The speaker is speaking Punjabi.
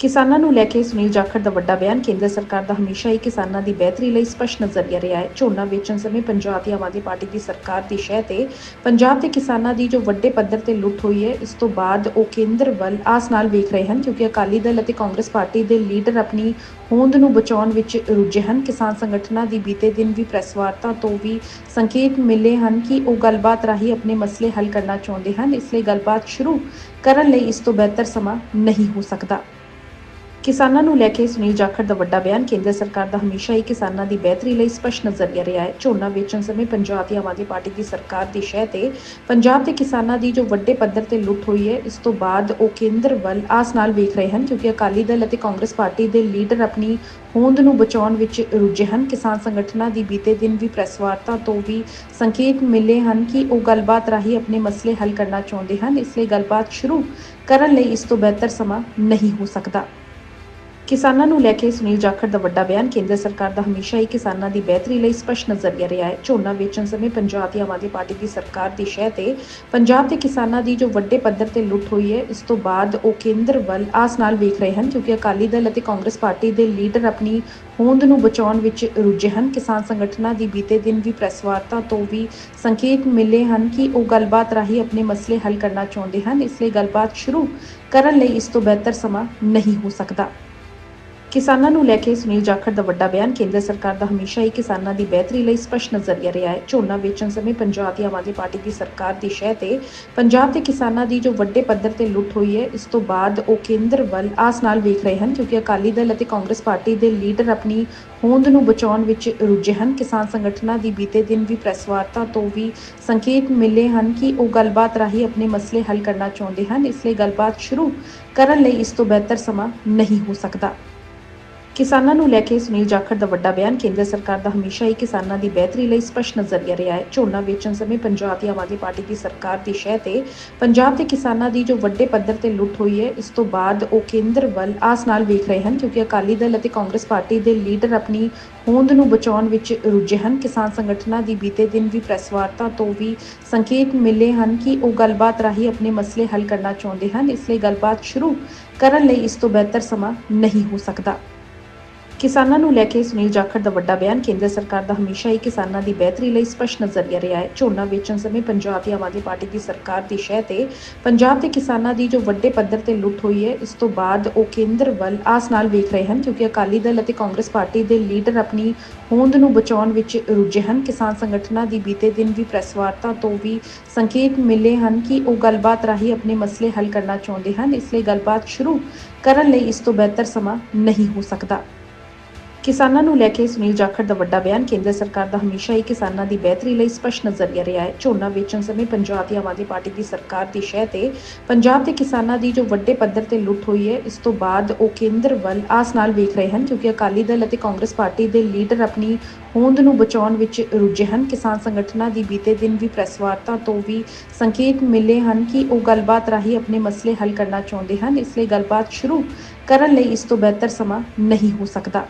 ਕਿਸਾਨਾਂ ਨੂੰ ਲੈ ਕੇ ਸੁਨੀਲ ਜਾਖੜ ਦਾ ਵੱਡਾ ਬਿਆਨ, ਕੇਂਦਰ ਸਰਕਾਰ ਦਾ ਹਮੇਸ਼ਾ ਹੀ ਕਿਸਾਨਾਂ ਦੀ ਬਿਹਤਰੀ ਲਈ ਸਪਸ਼ਟ ਨਜ਼ਰੀਆ ਰਿਹਾ ਹੈ। ਝੋਨਾ ਵੇਚਣ ਸਮੇਂ ਪੰਜਾਬ ਦੀ ਆਮ ਆਦਮੀ ਪਾਰਟੀ ਦੀ ਸਰਕਾਰ ਦੀ ਸ਼ਹਿ ਤੇ ਪੰਜਾਬ ਦੇ ਕਿਸਾਨਾਂ ਦੀ ਜੋ ਵੱਡੇ ਪੱਧਰ ਤੇ ਲੁੱਟ ਹੋਈ ਹੈ, ਇਸ ਤੋਂ ਬਾਅਦ ਉਹ ਕੇਂਦਰ ਵੱਲ ਆਸ ਨਾਲ ਵੇਖ ਰਹੇ ਹਨ, ਕਿਉਂਕਿ ਅਕਾਲੀ ਦਲ ਅਤੇ ਕਾਂਗਰਸ ਪਾਰਟੀ ਦੇ ਲੀਡਰ ਆਪਣੀ ਹੋਂਦ ਨੂੰ ਬਚਾਉਣ ਵਿੱਚ ਰੁੱਝੇ ਹਨ। ਕਿਸਾਨ ਸੰਗਠਨਾਂ ਦੀ ਬੀਤੇ ਦਿਨ ਵੀ ਪ੍ਰੈਸ ਵਾਰਤਾ ਤੋਂ ਵੀ ਸੰਕੇਤ ਮਿਲੇ ਹਨ ਕਿ ਉਹ ਗੱਲਬਾਤ ਰਾਹੀਂ ਆਪਣੇ ਮਸਲੇ ਹੱਲ ਕਰਨਾ ਚਾਹੁੰਦੇ ਹਨ, ਇਸ ਲਈ ਗੱਲਬਾਤ ਸ਼ੁਰੂ ਕਰਨ ਲਈ ਇਸ ਤੋਂ ਬਿਹਤਰ ਸਮਾਂ ਨਹੀਂ ਹੋ ਸਕਦਾ। ਕਿਸਾਨਾਂ ਨੂੰ ਲੈ ਕੇ ਸੁਨੀਲ ਜਾਖੜ ਦਾ ਵੱਡਾ ਬਿਆਨ, ਕੇਂਦਰ ਸਰਕਾਰ ਦਾ ਹਮੇਸ਼ਾ ਹੀ ਕਿਸਾਨਾਂ ਦੀ ਬਿਹਤਰੀ ਲਈ ਸਪਸ਼ਟ ਨਜ਼ਰੀਆ ਰਿਹਾ ਹੈ। ਝੋਨਾ ਵੇਚਣ ਸਮੇਂ ਪੰਜਾਬ ਦੀ ਆਮ ਆਦਮੀ ਪਾਰਟੀ ਦੀ ਸਰਕਾਰ ਦੀ ਸ਼ਹਿ ਤੇ ਪੰਜਾਬ ਦੇ ਕਿਸਾਨਾਂ ਦੀ ਜੋ ਵੱਡੇ ਪੱਧਰ ਤੇ ਲੁੱਟ ਹੋਈ ਹੈ, ਇਸ ਤੋਂ ਬਾਅਦ ਉਹ ਕੇਂਦਰ ਵੱਲ ਆਸ ਨਾਲ ਵੇਖ ਰਹੇ ਹਨ, ਕਿਉਂਕਿ ਅਕਾਲੀ ਦਲ ਅਤੇ ਕਾਂਗਰਸ ਪਾਰਟੀ ਦੇ ਲੀਡਰ ਆਪਣੀ ਹੋਂਦ ਨੂੰ ਬਚਾਉਣ ਵਿੱਚ ਰੁੱਝੇ ਹਨ। ਕਿਸਾਨ ਸੰਗਠਨਾਂ ਦੀ ਬੀਤੇ ਦਿਨ ਵੀ ਪ੍ਰੈਸ ਵਾਰਤਾ ਤੋਂ ਵੀ ਸੰਕੇਤ ਮਿਲੇ ਹਨ ਕਿ ਉਹ ਗੱਲਬਾਤ ਰਾਹੀਂ ਆਪਣੇ ਮਸਲੇ ਹੱਲ ਕਰਨਾ ਚਾਹੁੰਦੇ ਹਨ, ਇਸ ਲਈ ਗੱਲਬਾਤ ਸ਼ੁਰੂ ਕਰਨ ਲਈ ਇਸ ਤੋਂ ਬਿਹਤਰ ਸਮਾਂ ਨਹੀਂ ਹੋ ਸਕਦਾ। ਕਿਸਾਨਾਂ ਨੂੰ ਲੈ ਕੇ ਸੁਨੀਲ ਜਾਖੜ ਦਾ ਵੱਡਾ ਬਿਆਨ, ਕੇਂਦਰ ਸਰਕਾਰ ਦਾ ਹਮੇਸ਼ਾ ਹੀ ਕਿਸਾਨਾਂ ਦੀ ਬਿਹਤਰੀ ਲਈ ਸਪਸ਼ਟ ਨਜ਼ਰੀਆ ਰਿਹਾ ਹੈ। ਝੋਨਾ ਵੇਚਣ ਸਮੇਂ ਪੰਜਾਬ ਦੀ ਆਮ ਆਦਮੀ ਪਾਰਟੀ ਦੀ ਸਰਕਾਰ ਦੀ ਸ਼ਹਿ ਤੇ ਪੰਜਾਬ ਦੇ ਕਿਸਾਨਾਂ ਦੀ ਜੋ ਵੱਡੇ ਪੱਧਰ ਤੇ ਲੁੱਟ ਹੋਈ ਹੈ, ਇਸ ਤੋਂ ਬਾਅਦ ਉਹ ਕੇਂਦਰ ਵੱਲ ਆਸ ਨਾਲ ਵੇਖ ਰਹੇ ਹਨ, ਕਿਉਂਕਿ ਅਕਾਲੀ ਦਲ ਅਤੇ ਕਾਂਗਰਸ ਪਾਰਟੀ ਦੇ ਲੀਡਰ ਆਪਣੀ ਹੋਂਦ ਨੂੰ ਬਚਾਉਣ ਵਿੱਚ ਰੁੱਝੇ ਹਨ। ਕਿਸਾਨ ਸੰਗਠਨਾਂ ਦੀ ਬੀਤੇ ਦਿਨ ਵੀ ਪ੍ਰੈਸ ਵਾਰਤਾ ਤੋਂ ਵੀ ਸੰਕੇਤ ਮਿਲੇ ਹਨ ਕਿ ਉਹ ਗੱਲਬਾਤ ਰਾਹੀਂ ਆਪਣੇ ਮਸਲੇ ਹੱਲ ਕਰਨਾ ਚਾਹੁੰਦੇ ਹਨ, ਇਸ ਲਈ ਗੱਲਬਾਤ ਸ਼ੁਰੂ ਕਰਨ ਲਈ ਇਸ ਤੋਂ ਬਿਹਤਰ ਸਮਾਂ ਨਹੀਂ ਹੋ ਸਕਦਾ। ਕਿਸਾਨਾਂ ਨੂੰ ਲੈ ਕੇ ਸੁਨੀਲ ਜਾਖੜ ਦਾ ਵੱਡਾ ਬਿਆਨ, ਕੇਂਦਰ ਸਰਕਾਰ ਦਾ ਹਮੇਸ਼ਾ ਹੀ ਕਿਸਾਨਾਂ ਦੀ ਬਿਹਤਰੀ ਲਈ ਸਪਸ਼ਟ ਨਜ਼ਰੀਆ ਰਿਹਾ ਹੈ। ਝੋਨਾ ਵੇਚਣ ਸਮੇਂ ਪੰਜਾਬ ਦੀ ਆਮ ਆਦਮੀ ਪਾਰਟੀ ਦੀ ਸਰਕਾਰ ਦੀ ਸ਼ਹਿ ਤੇ ਪੰਜਾਬ ਦੇ ਕਿਸਾਨਾਂ ਦੀ ਜੋ ਵੱਡੇ ਪੱਧਰ ਤੇ ਲੁੱਟ ਹੋਈ ਹੈ, ਇਸ ਤੋਂ ਬਾਅਦ ਉਹ ਕੇਂਦਰ ਵੱਲ ਆਸ ਨਾਲ ਵੇਖ ਰਹੇ ਹਨ ਕਿਉਂਕਿ ਅਕਾਲੀ ਦਲ ਅਤੇ ਕਾਂਗਰਸ ਪਾਰਟੀ ਦੇ ਲੀਡਰ ਆਪਣੀ ਹੋਂਦ ਨੂੰ ਬਚਾਉਣ ਵਿੱਚ ਰੁੱਝੇ ਹਨ। ਕਿਸਾਨ ਸੰਗਠਨਾਂ ਦੀ ਬੀਤੇ ਦਿਨ ਵੀ ਪ੍ਰੈਸ ਵਾਰਤਾ ਤੋਂ ਵੀ ਸੰਕੇਤ ਮਿਲੇ ਹਨ ਕਿ ਉਹ ਗੱਲਬਾਤ ਰਾਹੀਂ ਆਪਣੇ ਮਸਲੇ ਹੱਲ ਕਰਨਾ ਚਾਹੁੰਦੇ ਹਨ। ਇਸ ਲਈ ਗੱਲਬਾਤ ਸ਼ੁਰੂ ਕਰਨ ਲਈ ਇਸ ਤੋਂ ਬਿਹਤਰ ਸਮਾਂ ਨਹੀਂ ਹੋ ਸਕਦਾ। ਕਿਸਾਨਾਂ ਨੂੰ ਲੈ ਕੇ ਸੁਨੀਲ ਜਾਖੜ ਦਾ ਵੱਡਾ ਬਿਆਨ ਕੇਂਦਰ ਸਰਕਾਰ ਦਾ ਹਮੇਸ਼ਾ ਹੀ ਕਿਸਾਨਾਂ ਦੀ ਬਿਹਤਰੀ ਲਈ ਸਪਸ਼ਟ ਨਜ਼ਰੀਆ ਰਿਹਾ ਹੈ। ਝੋਨਾ ਵੇਚਣ ਸਮੇਂ ਪੰਜਾਬ ਦੀ ਆਮ ਅਤੇ ਆਮ ਆਦਮੀ ਪਾਰਟੀ ਦੀ ਸਰਕਾਰ ਦੀ ਸ਼ਹਿ ਤੇ ਪੰਜਾਬ ਦੇ ਕਿਸਾਨਾਂ ਦੀ ਜੋ ਵੱਡੇ ਪੱਧਰ ਤੇ ਲੁੱਟ ਹੋਈ ਹੈ, ਇਸ ਤੋਂ ਬਾਅਦ ਉਹ ਕੇਂਦਰ ਵੱਲ ਆਸ ਨਾਲ ਵੇਖ ਰਹੇ ਹਨ ਕਿਉਂਕਿ ਅਕਾਲੀ ਦਲ ਅਤੇ ਕਾਂਗਰਸ ਪਾਰਟੀ ਦੇ ਲੀਡਰ ਆਪਣੀ ਹੋਂਦ ਨੂੰ ਬਚਾਉਣ ਵਿੱਚ ਰੁੱਝੇ ਹਨ। ਕਿਸਾਨ ਸੰਗਠਨਾਂ ਦੀ ਬੀਤੇ ਦਿਨ ਵੀ ਪ੍ਰੈਸ ਵਾਰਤਾ ਤੋਂ ਵੀ ਸੰਕੇਤ ਮਿਲੇ ਹਨ ਕਿ ਉਹ ਗੱਲਬਾਤ ਰਾਹੀਂ ਆਪਣੇ ਮਸਲੇ ਹੱਲ ਕਰਨਾ ਚਾਹੁੰਦੇ ਹਨ। ਇਸ ਲਈ ਗੱਲਬਾਤ ਸ਼ੁਰੂ ਕਰਨ ਲਈ ਇਸ ਤੋਂ ਬਿਹਤਰ ਸਮਾਂ ਨਹੀਂ ਹੋ ਸਕਦਾ। ਕਿਸਾਨਾਂ ਨੂੰ ਲੈ ਕੇ ਸੁਨੀਲ ਜਾਖੜ ਦਾ ਵੱਡਾ ਬਿਆਨ, ਕੇਂਦਰ ਸਰਕਾਰ ਦਾ ਹਮੇਸ਼ਾ ਹੀ ਕਿਸਾਨਾਂ ਦੀ ਬਿਹਤਰੀ ਲਈ ਸਪਸ਼ਟ ਨਜ਼ਰੀਆ ਰਿਹਾ ਹੈ। ਝੋਨਾ ਵੇਚਣ ਸਮੇਂ ਪੰਜਾਬ ਦੀ ਆਮ ਆਦਮੀ ਪਾਰਟੀ ਦੀ ਸਰਕਾਰ ਦੀ ਸ਼ਹਿ ਤੇ ਪੰਜਾਬ ਦੇ ਕਿਸਾਨਾਂ ਦੀ ਜੋ ਵੱਡੇ ਪੱਧਰ ਤੇ ਲੁੱਟ ਹੋਈ ਹੈ, ਇਸ ਤੋਂ ਬਾਅਦ ਉਹ ਕੇਂਦਰ ਵੱਲ ਆਸ ਨਾਲ ਵੇਖ ਰਹੇ ਹਨ, ਕਿਉਂਕਿ ਅਕਾਲੀ ਦਲ ਅਤੇ ਕਾਂਗਰਸ ਪਾਰਟੀ ਦੇ ਲੀਡਰ ਆਪਣੀ ਹੋਂਦ ਨੂੰ ਬਚਾਉਣ ਵਿੱਚ ਰੁੱਝੇ ਹਨ। ਕਿਸਾਨ ਸੰਗਠਨਾਂ ਦੀ ਬੀਤੇ ਦਿਨ ਵੀ ਪ੍ਰੈਸ ਵਾਰਤਾ ਤੋਂ ਵੀ ਸੰਕੇਤ ਮਿਲੇ ਹਨ ਕਿ ਉਹ ਗੱਲਬਾਤ ਰਾਹੀਂ ਆਪਣੇ ਮਸਲੇ ਹੱਲ ਕਰਨਾ ਚਾਹੁੰਦੇ ਹਨ। ਇਸ ਲਈ ਗੱਲਬਾਤ ਸ਼ੁਰੂ ਕਰਨ ਲਈ ਇਸ ਤੋਂ ਬਿਹਤਰ ਸਮਾਂ ਨਹੀਂ ਹੋ ਸਕਦਾ। ਕਿਸਾਨਾਂ ਨੂੰ ਲੈ ਕੇ ਸੁਨੀਲ ਜਾਖੜ ਦਾ ਵੱਡਾ ਬਿਆਨ, ਕੇਂਦਰ ਸਰਕਾਰ ਦਾ ਹਮੇਸ਼ਾ ਹੀ ਕਿਸਾਨਾਂ ਦੀ ਬਿਹਤਰੀ ਲਈ ਸਪਸ਼ਟ ਨਜ਼ਰੀਆ ਰਿਹਾ ਹੈ। ਝੋਨਾ ਵੇਚਣ ਸਮੇਂ ਪੰਜਾਬ ਦੀ ਆਮ ਆਦਮੀ ਪਾਰਟੀ ਦੀ ਸਰਕਾਰ ਦੀ ਸ਼ਹਿ ਤੇ ਪੰਜਾਬ ਦੇ ਕਿਸਾਨਾਂ ਦੀ ਜੋ ਵੱਡੇ ਪੱਧਰ ਤੇ ਲੁੱਟ ਹੋਈ ਹੈ, ਇਸ ਤੋਂ ਬਾਅਦ ਉਹ ਕੇਂਦਰ ਵੱਲ ਆਸ ਨਾਲ ਵੇਖ ਰਹੇ ਹਨ, ਕਿਉਂਕਿ ਅਕਾਲੀ ਦਲ ਅਤੇ ਕਾਂਗਰਸ ਪਾਰਟੀ ਦੇ ਲੀਡਰ ਆਪਣੀ ਹੋਂਦ ਨੂੰ ਬਚਾਉਣ ਵਿੱਚ ਰੁੱਝੇ ਹਨ। ਕਿਸਾਨ ਸੰਗਠਨਾਂ ਦੀ ਬੀਤੇ ਦਿਨ ਵੀ ਪ੍ਰੈਸ ਵਾਰਤਾ ਤੋਂ ਵੀ ਸੰਕੇਤ ਮਿਲੇ ਹਨ ਕਿ ਉਹ ਗੱਲਬਾਤ ਰਾਹੀਂ ਆਪਣੇ ਮਸਲੇ ਹੱਲ ਕਰਨਾ ਚਾਹੁੰਦੇ ਹਨ, ਇਸ ਲਈ ਗੱਲਬਾਤ ਸ਼ੁਰੂ ਕਰਨ ਲਈ ਇਸ ਤੋਂ ਬਿਹਤਰ ਸਮਾਂ ਨਹੀਂ ਹੋ ਸਕਦਾ।